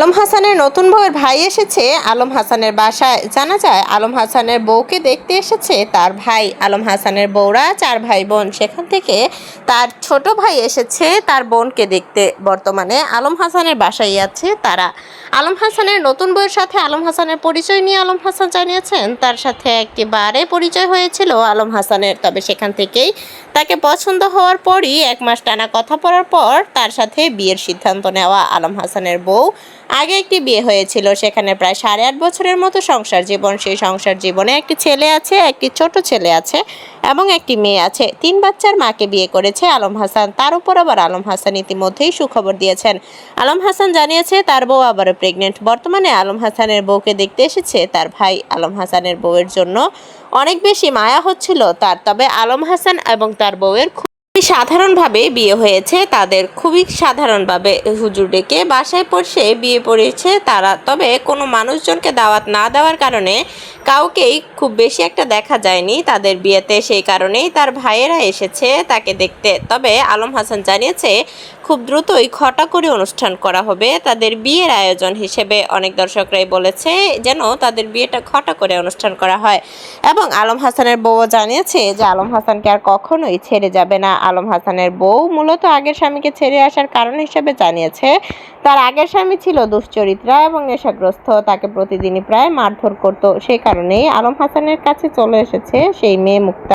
আলম হাসানের নতুন বউয়ের ভাই এসেছে আলম হাসানের বাসায়। জানা যায়, আলম হাসানের বউকে দেখতে এসেছে তার ভাই। আলম হাসানের বউরা চার ভাই বোন। সেখান থেকে তার ছোট ভাই এসেছে তার বোনকে দেখতে। বর্তমানে আলম হাসানের বাসায় আছে তারা। আলম হাসানের নতুন বউয়ের সাথে আলম হাসানের পরিচয় নিয়ে আলম হাসান জানিয়েছেন, তার সাথে একটি বারে পরিচয় হয়েছিল আলম হাসানের। তবে সেখান থেকেই তাকে পছন্দ হওয়ার পরই এক মাস টানা কথা বলার পর তার সাথে বিয়ের সিদ্ধান্ত নেওয়া আলম হাসানের বউ আগে একটি বিয়ে হয়েছিল, সেখানে প্রায় সাড়ে আট বছরের মতো সংসার জীবন। সেই সংসার জীবনে একটি ছেলে আছে, একটি ছোট ছেলে আছে এবং একটি মেয়ে আছে। তিন বাচ্চার মাকে বিয়ে করেছে আলম হাসান। তার উপর আবার আলম হাসান ইতিমধ্যেই সুখবর দিয়েছেন। আলম হাসান জানিয়েছে, তার বউ আবারও প্রেগনেন্ট বর্তমানে আলম হাসানের বউকে দেখতে এসেছে, তার ভাই আলম হাসানের বউয়ের জন্য অনেক বেশি মায়া হচ্ছিল তার। তবে আলম হাসান এবং তার বউয়ের সাধারণভাবে বিয়ে হয়েছে, তাদের খুবই সাধারণভাবে হুজুর ডেকে বাসায় পড়ছে বিয়ে পড়েছে তারা। তবে কোনো মানুষজনকে দাওয়াত না দেওয়ার কারণে কাউকেই খুব বেশি একটা দেখা যায়নি তাদের বিয়েতে। সেই কারণেই তার ভাইয়েরা এসেছে তাকে দেখতে। তবে আলম হাসান জানিয়েছে, খুব দ্রুতই খটা করে অনুষ্ঠান করা হবে তাদের বিয়ের আয়োজন হিসেবে। অনেক দর্শকরাই বলেছে যেন তাদের বিয়েটা খটা করে অনুষ্ঠান করা হয়। এবং আলম হাসানের বউ জানিয়েছে যে আলম হাসানকে আর কখনোই ছেড়ে যাবে না। আলম হাসানের বউ মূলত আগের স্বামীকে ছেড়ে আসার কারণ হিসেবে জানিয়েছে। তার আগের স্বামী ছিল দুশ্চরিত্রা এবং নেশাগ্রস্ত। তাকে প্রতিদিনই প্রায় মারধর করত। সেই কারণেই আলম হাসানের কাছে চলে এসেছে সেই মেয়ে মুক্তা।